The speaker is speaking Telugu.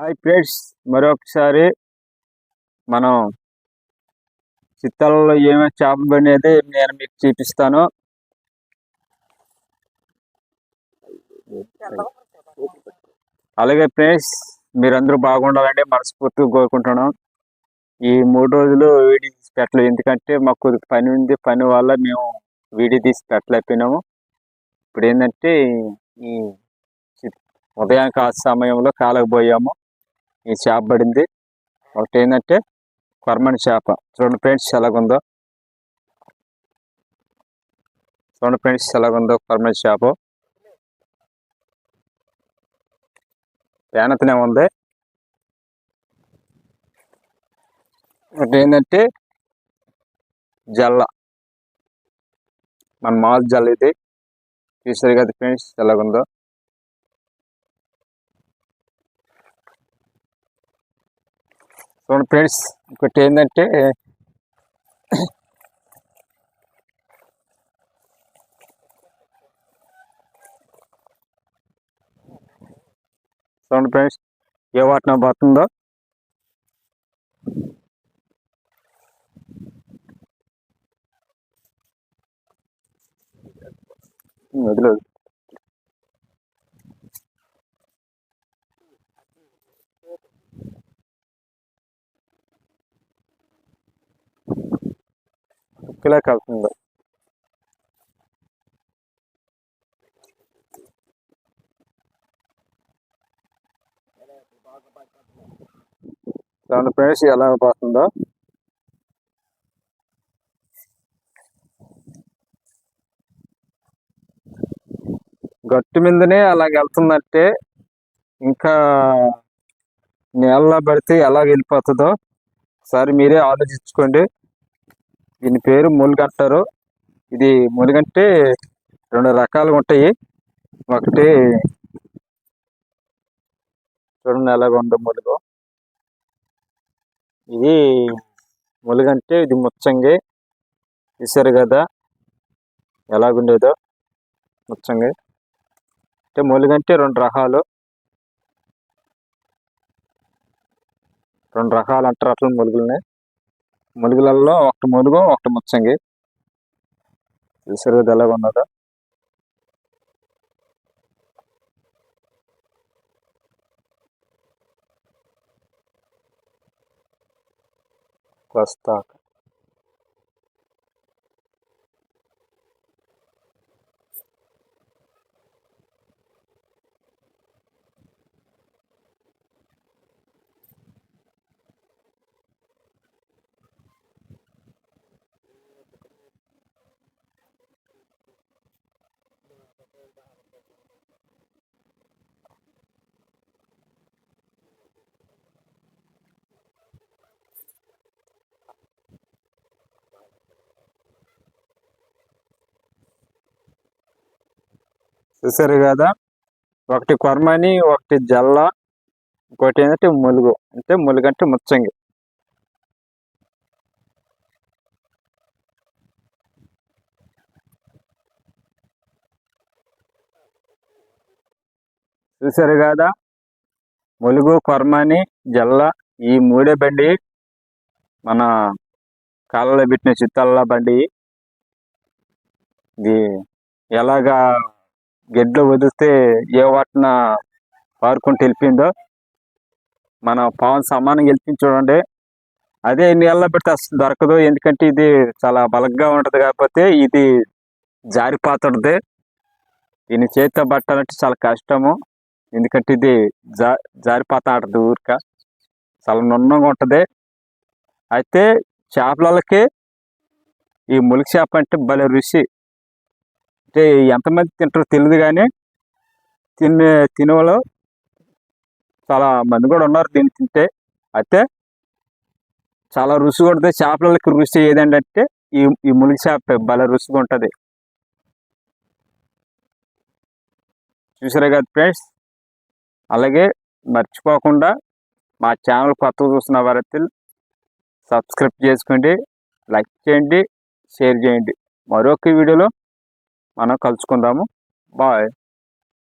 హాయ్ ఫ్రెండ్స్ మరొకసారి మనం చిత్తాలలో ఏమేమి చేపలు అనేది నేను మీకు చూపిస్తాను. అలాగే ఫ్రెండ్స్ మీరందరూ బాగుండాలండి మనస్ఫూర్తిగా కోరుకుంటున్నాం ఈ మూడు రోజులు వీడియో తీసి పెట్టలేదు. ఎందుకంటే మాకు పని ఉంది. పని వల్ల మేము వీడియో తీసి పెట్టలేకపోయినాము. ఇప్పుడు ఏంటంటే ఈ చి- ఉదయానికి ఆ సమయంలో కాలకపోయాము. ఈ చేప పడింది. ఒకటి ఏంటంటే కొరమని చేప. చూడండి ఫ్రెండ్స్ ఎలాగుందో. చూడండి ఫ్రెండ్స్ ఎలాగుందో కొరమని చేప. పేనతనే ఉంది. ఒకటి ఏంటంటే జల్ల. మన మాల్ జల్ల ఇది. చూసారు కదా ఫ్రెండ్స్ ఎలాగుందో. చూడండి ఫ్రెండ్స్ ఇంకోటి ఏంటంటే చూడండి ఫ్రెండ్స్ ఏ వాటిన పోతుందో వదిలేదు ఇలా కలుతుంది దాని ఫ్రెండ్స్ ఎలా పోతుందో గట్టు మీదనే అలాగ వెళ్తుందంటే ఇంకా నేలలో పడితే ఎలా వెళ్ళిపోతుందో ఒకసారి మీరే ఆలోచించుకోండి. దీని పేరు ములుగంటారు. ఇది మూలిగంటే రెండు రకాలుగా ఉంటాయి. ఒకటి చూడండి ఎలాగ ఉందో ములుగు. ఇది ములుగంటే ఇది ముచ్చంగి. తీసారు కదా. ఎలాగుండేదో ముచ్చంగి. అంటే ములుగంటే రెండు రకాలు. రెండు రకాలు అంటారు అట్లా ములుగులని. ములుగులలో ఒకటి ములుగు ఒకటి ముచ్చంగి. చూసారు కదా ఎలాగ ఉన్నదో ప్రస్తాక చూసారు కదా? ఒకటి కొరమని ఒకటి జల్ల ఇంకోటి ఏంటంటే ములుగు. అంటే ములుగు అంటే ముచ్చంగి. చూసారు కదా? ములుగు కొరమని జల్ల ఈ మూడే బండి మన కాళ్ళలో పెట్టిన చిత్తల్ల బండి. ఇది ఎలాగా గెడ్లో వదిలితే ఏ వాటిన పారుకుంటూ వెళ్ళిపోయిందో. మన పవన్ సమానం గెలిపించి చూడండి. అదే నీళ్ళలో పెడితే అసలు దొరకదు. ఎందుకంటే ఇది చాలా బలంగా ఉంటుంది కాకపోతే ఇది జారిపోతుంది దీన్ని చేతితో పట్టాలంటే చాలా కష్టము. ఎందుకంటే ఇది జా జారిపోతా ఉంటుంది ఊరిక. చాలా నున్నంగా ఉంటుంది. అయితే చేపలకి ఈ ములికి చేప అంటే భలే రుచి. అంటే ఎంతమంది తింటారో తెలియదు కానీ తినే తినేవాళ్ళు చాలా మంది కూడా ఉన్నారు దీన్ని తింటే. అయితే చాలా రుచిగా ఉంటుంది. చేపలకి రుచి ఏదంటే ఈ ఈ ములిగి చేప భలే రుచిగా ఉంటుంది. చూసారా కదా ఫ్రెండ్స్? అలాగే మర్చిపోకుండా మా ఛానల్ కొత్తగా చూస్తున్న వారైతే సబ్స్క్రైబ్ చేసుకోండి లైక్ చేయండి షేర్ చేయండి. మరొక వీడియోలో మనం కలుసుకుందాము. బాయ్.